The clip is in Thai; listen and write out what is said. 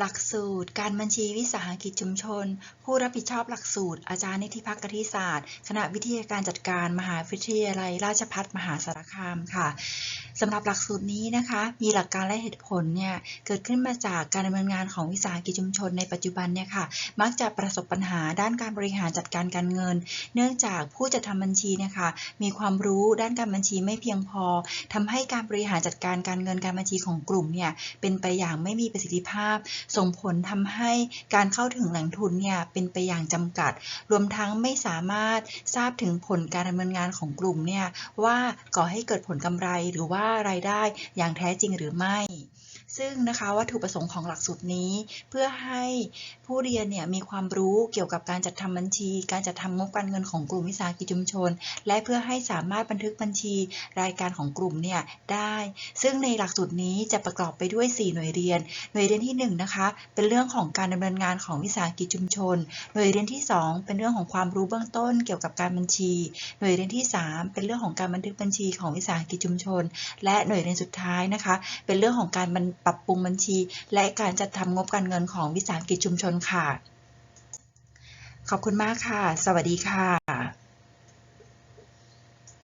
หลักสูตร การบัญชีวิสาหกิจชุมชน ผู้รับผิดชอบหลักสูตร อาจารย์นิติพักกติศาสตร์ คณะวิทยาการจัดการมหาวิทยาลัยราชภัฏมหาสารคามค่ะ สำหรับหลักสูตรนี้นะคะ มีหลักการและเหตุผลเนี่ยเกิดขึ้นมาจากการดำเนินงานของวิสาหกิจชุมชนในปัจจุบันเนี่ยค่ะมักจะประสบปัญหาด้านการบริหารจัดการการเงิน เนื่องจากผู้จัดทำบัญชีเนะคะมีความรู้ด้านการบัญชีไม่เพียงพอทำให้การบริหารจัดการการเงินการบัญชีของกลุ่มเนี่ยเป็นไปอย่างไม่มีประสิทธิภาพ ส่งผลทำให้การเข้าถึงแหล่งทุนเนี่ยเป็นไปอย่างจำกัด รวมทั้งไม่สามารถทราบถึงผลการดำเนินงานของกลุ่มเนี่ยว่าก่อให้เกิดผลกำไรหรือว่าารายได้อย่างแท้จริงหรือไม่ ซึ่งนะคะวัตถุประสงค์ของหลักสูตรนี้ เพื่อให้ผู้เรียนเนี่ยมีความรู้เกี่ยวกับการจัดทำบัญชี การจัดทำงบการเงินของกลุ่มวิสาหกิจชุมชน และเพื่อให้สามารถบันทึกบัญชีรายการของกลุ่มเนี่ยได้ ซึ่งในหลักสูตรนี้จะประกอบไปด้วย 4 หน่วยเรียน หน่วยเรียนที่ 1 นะคะ เป็นเรื่องของการดำเนินงานของวิสาหกิจชุมชน หน่วยเรียนที่ 2 เป็นเรื่องของความรู้เบื้องต้นเกี่ยวกับการบัญชี หน่วยเรียนที่ 3 เป็นเรื่องของการบันทึกบัญชีของวิสาหกิจชุมชน และหน่วยเรียนสุดท้ายนะคะ เป็นเรื่องของการบันปรับปรุงบัญชี และการจัดทำงบการเงินของวิสาหกิจชุมชนค่ะ ขอบคุณมากค่ะ สวัสดีค่ะ